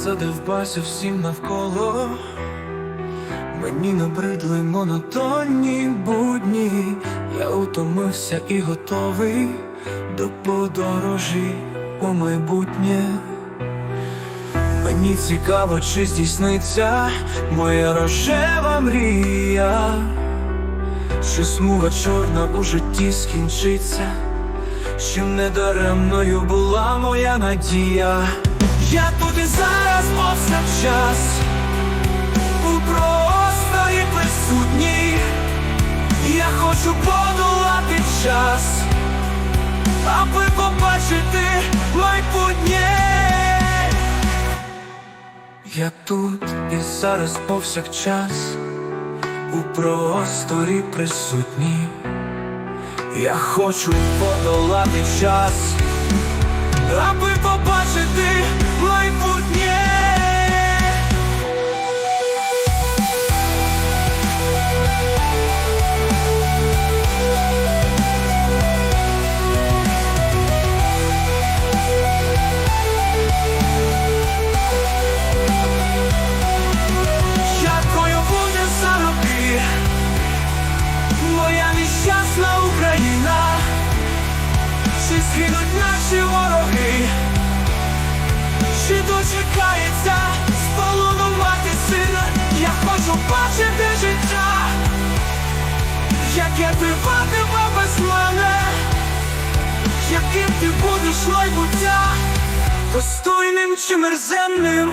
задивбався всім навколо. Мені набридли монотонні будні, я утомився і готовий до подорожі у майбутнє. Мені цікаво, чи здійсниться моя рожева мрія, чи смуга чорна у житті скінчиться, чи недаремною була моя надія. Я тут і повсякчас у просторі присутній, я хочу подолати час, аби побачити майбутнє. Я тут і зараз повсякчас у просторі присутній, я хочу подолати час, аби побачити чи згинуть наші вороги, чи дочекається сполону мати сина, я хочу бачити життя, яке триватиме без мене, яким ти будеш майбуття, достойним чи мерзенним.